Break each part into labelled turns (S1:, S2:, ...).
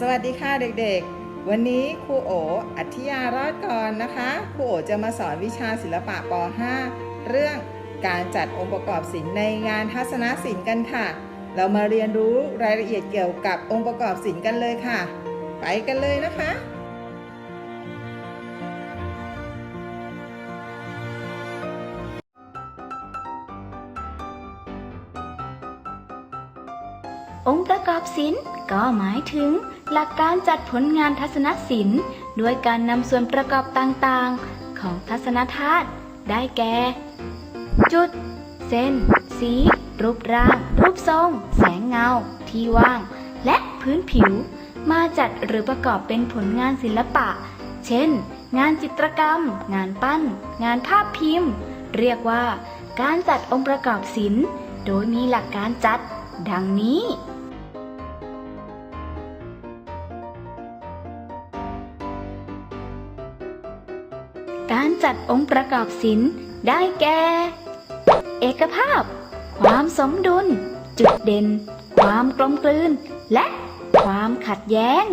S1: สวัสดีค่ะเด็กๆ วันนี้ครูโออัธยารอดก่อนนะคะครูโอจะมาสอนวิชาศิลปะป .5 เรื่องการจัดองค์ประกอบศิลป์ในงานทัศนศิลป์กันค่ะ เรามาเรียนรู้รายละเอียดเกี่ยวกับองค์ประกอบศิลป์กันเลยค่ะ ไปกันเลยนะคะ
S2: องค์ประกอบศิลป์ ก็หมายถึง หลักการจัดผลงานทัศนศิลป์ ด้วยการนำส่วนประกอบต่างๆ ของทัศนธาตุได้แก่ จุด เส้น สี รูปร่าง รูปทรง แสงเงา ที่ว่าง และพื้นผิว มาจัดหรือประกอบเป็นผลงานศิลปะ เช่น งานจิตรกรรม งานปั้น งานภาพพิมพ์ เรียกว่า การจัดองค์ประกอบศิลป์ โดยมีหลักการจัด ดังนี้ จัดองค์ประกอบศิลป์ได้แก่ เอกภาพ ความสมดุล จุดเด่น ความกลมกลืน และความขัดแย้ง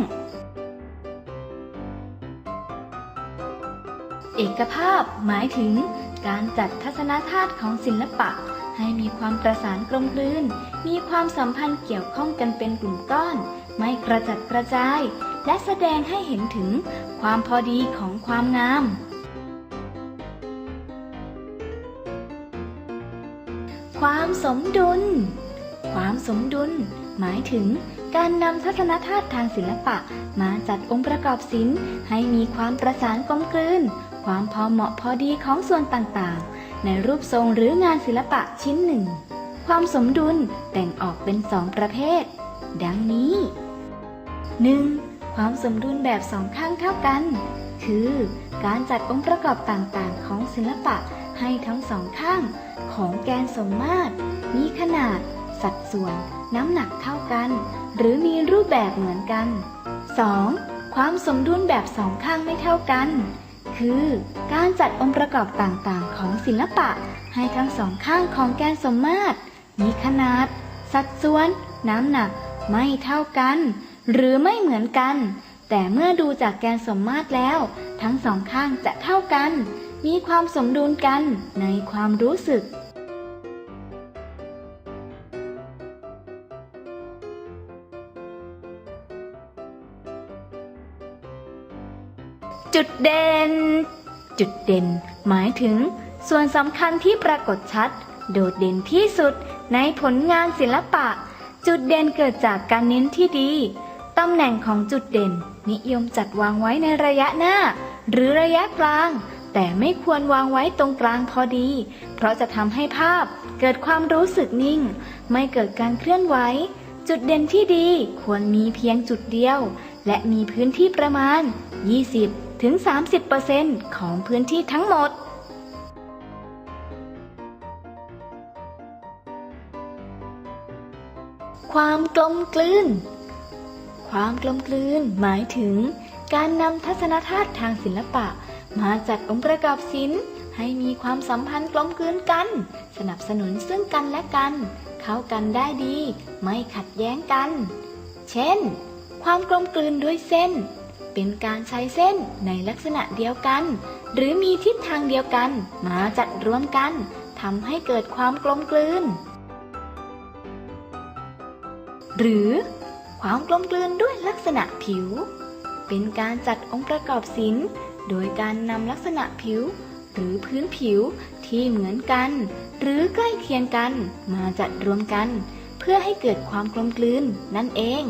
S2: เอกภาพหมายถึงการจัดทัศนธาตุของศิลปะ ให้มีความประสานกลมกลืน มีความสัมพันธ์เกี่ยวข้องกันเป็นกลุ่มก้อน ไม่กระจัดกระจาย และแสดงให้เห็นถึงความพอดีของความงาม ความสมดุล ความสมดุล หมายถึงการนำทัศนธาตุทางศิลปะ มาจัดองค์ประกอบศิลป์ให้มีความประสานกลมกลืน ความพอเหมาะพอดีของส่วนต่างๆ ในรูปทรงหรืองานศิลปะชิ้นหนึ่ง ความสมดุลแบ่งออกเป็นสองประเภท ดังนี้ 1. ความสมดุลแบบสองข้างเท่ากัน คือ การจัดองค์ประกอบต่างๆ ของศิลปะ ให้ทั้งสองข้างของแกนสมมาตร มีขนาด สัดส่วน น้ำหนักเท่ากัน หรือมีรูปแบบเหมือนกัน 2. ความสมดุลแบบสองข้างไม่เท่ากัน คือการจัดองค์ประกอบต่างๆ ของศิลปะ ให้ทั้งสองข้างของแกนสมมาตร มีขนาด สัดส่วน น้ำหนักไม่เท่ากัน หรือไม่เหมือนกัน แต่เมื่อดูจากแกนสมมาตรแล้ว ทั้งสองข้างจะเท่ากัน มีความสมดุลกันในความรู้สึก จุดเด่น จุดเด่น หมายถึง ส่วนสำคัญที่ปรากฏชัด โดดเด่นที่สุดในผลงานศิลปะ จุดเด่นเกิดจากการเน้นที่ดีตำแหน่งของจุดเด่น นิยมจัดวางไว้ในระยะหน้า หรือระยะกลาง แต่ไม่ควรวางไว้ตรงกลางพอดี เพราะจะทำให้ภาพเกิดความรู้สึกนิ่ง ไม่เกิดการเคลื่อนไหว จุดเด่นที่ดีควรมีเพียงจุดเดียว และมีพื้นที่ประมาณ 20-30%ของพื้นที่ทั้งหมดความกลมกลืน ความกลมกลืนหมายถึง การนำทัศนธาตุทางศิลปะ มาจัดองค์ประกอบศิลป์ให้มีความสัมพันธ์กลมกลืนกัน สนับสนุนซึ่งกันและกัน เข้ากันได้ดี ไม่ขัดแย้งกัน เช่น ความกลมกลืนด้วยเส้น เป็นการใช้เส้นในลักษณะเดียวกัน หรือมีทิศทางเดียวกัน มาจัดรวมกันทำให้เกิดความกลมกลืน หรือความกลมกลืนด้วยลักษณะผิว เป็นการจัดองค์ประกอบศิลป์ โดยการนำลักษณะผิว หรือพื้นผิวที่เหมือนกัน หรือใกล้เคียงกันมาจัดรวมกัน เพื่อให้เกิดความกลมกลืนนั่นเอง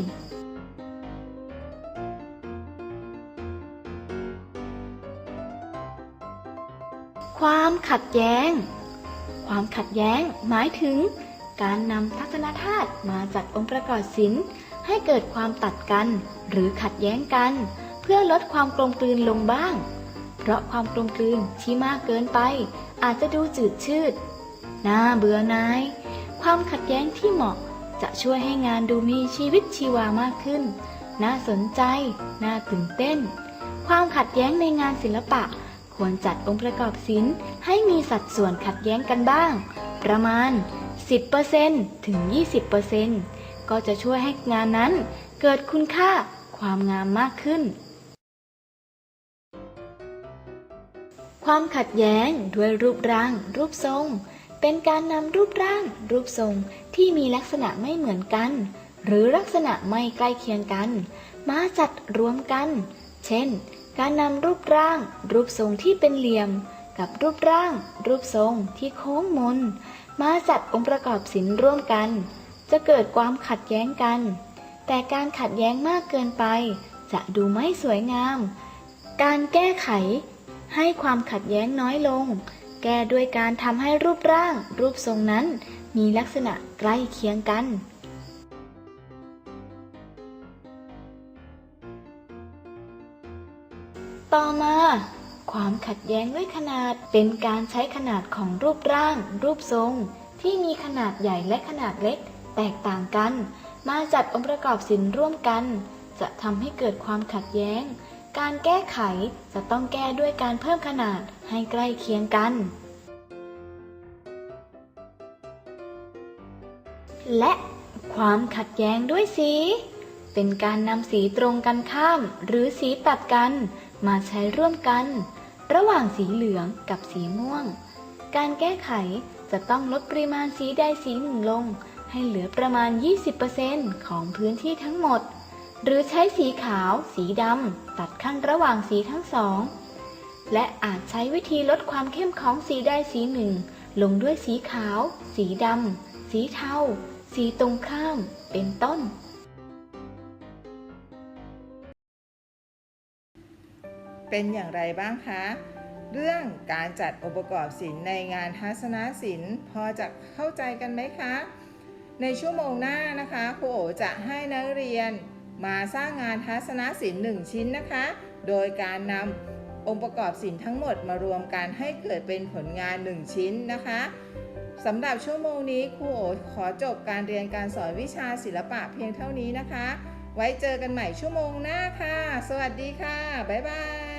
S2: ความขัดแย้ง ความขัดแย้งหมายถึง การนำทัศนธาตุมาจัดองค์ประกอบศิลป์ให้เกิดความตัดกันหรือขัดแย้งกัน เพื่อลดความกลมกลืนลงบ้าง เพราะความกลมกลืนที่มากเกินไป อาจจะดูจืดชืดน่าเบื่อนาย ความขัดแย้งที่เหมาะจะช่วยให้งานดูมีชีวิตชีวามากขึ้น น่าสนใจ น่าตื่นเต้น ความขัดแย้งในงานศิลปะ ควรจัดองค์ประกอบศิลป์ให้มีสัดส่วนขัดแย้งกันบ้าง ประมาณ 10%ถึง 20%ก็จะช่วยให้งานนั้นเกิดคุณค่าความงามมากขึ้น ความขัดแย้งด้วยรูปร่าง รูปทรง เป็นการนำรูปร่าง รูปทรงที่มีลักษณะไม่เหมือนกัน หรือลักษณะไม่ใกล้เคียงกัน มาจัดรวมกัน เช่น การนำรูปร่าง รูปทรงที่เป็นเหลี่ยม กับรูปร่าง รูปทรงที่โค้งมน มาจัดองค์ประกอบศิลป์ร่วมกัน จะเกิดความขัดแย้งกัน แต่การขัดแย้งมากเกินไป จะดูไม่สวยงาม การแก้ไข ให้ความขัดแย้งน้อยลง แก้ด้วยการทำให้รูปร่าง รูปทรงนั้น มีลักษณะใกล้เคียงกัน ต่อมา ความขัดแย้งด้วยขนาดเป็นการใช้ขนาดของรูปร่าง รูปทรง ที่มีขนาดใหญ่และขนาดเล็ก แตกต่างกัน มาจัดองค์ประกอบศิลป์ร่วมกัน จะทำให้เกิดความขัดแย้ง การแก้ไขจะต้องแก้ด้วยการเพิ่มขนาดให้ใกล้เคียงกัน และความขัดแย้งด้วยสี เป็นการนำสีตรงกันข้าม หรือสีตัดกัน มาใช้ร่วมกัน ระหว่างสีเหลืองกับสีม่วง การแก้ไขจะต้องลดปริมาณสีใดสีหนึ่งลง ให้เหลือประมาณ 20%ของพื้นที่ทั้งหมด หรือใช้สีขาว สีดำ ตัดขั้นระหว่างสีทั้งสอง และอาจใช้วิธีลดความเข้มของสีใดสีหนึ่ง ลงด้วยสีขาว สีดำ สีเทา สีตรงข้าม เป็นต้น
S1: เป็นอย่างไรบ้างคะ เรื่องการจัดองค์ประกอบศิลป์ในงานทัศนศิลป์ พอจะเข้าใจกันไหมคะ ในชั่วโมงหน้านะคะครูโอจะให้นักเรียน มาสร้างงานทัศนศิลป์หนึ่งชิ้นนะคะ โดยการนำองค์ประกอบศิลป์ทั้งหมดมารวมกันให้เกิดเป็นผลงานหนึ่งชิ้นนะคะสำหรับชั่วโมงนี้ครูโอขอจบการเรียนการสอนวิชาศิลปะเพียงเท่านี้นะคะ ไว้เจอกันใหม่ชั่วโมงหน้าค่ะ สวัสดีค่ะ บ๊ายบาย